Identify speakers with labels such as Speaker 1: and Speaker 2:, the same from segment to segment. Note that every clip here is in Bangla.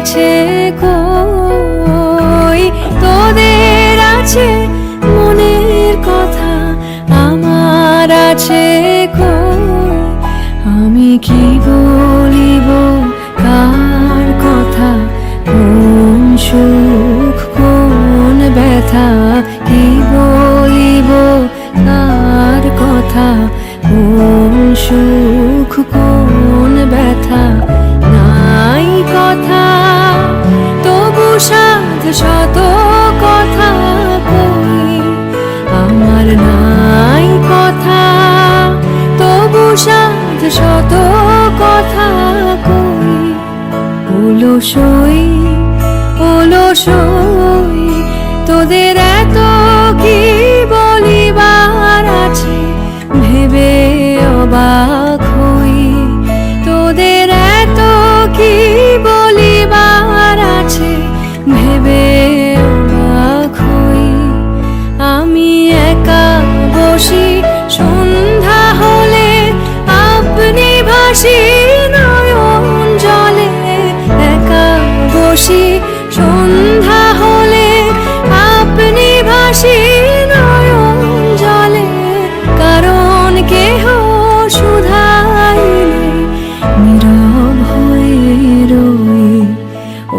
Speaker 1: আছে কই? তোদের আছে মনের কথা, আমার আছে কই? আমি কি বলিব কার কথা? কোন সুখ, কোন ব্যথা, কি বলিব কার কথা? কোন সুখ শত কথা কই আমার নাই কথা। তবু সাধ শত কথা কই অলসই অলসই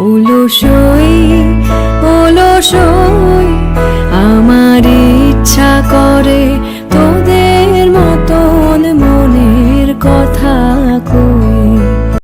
Speaker 1: ওলসই ওলসই আমার ইচ্ছা করে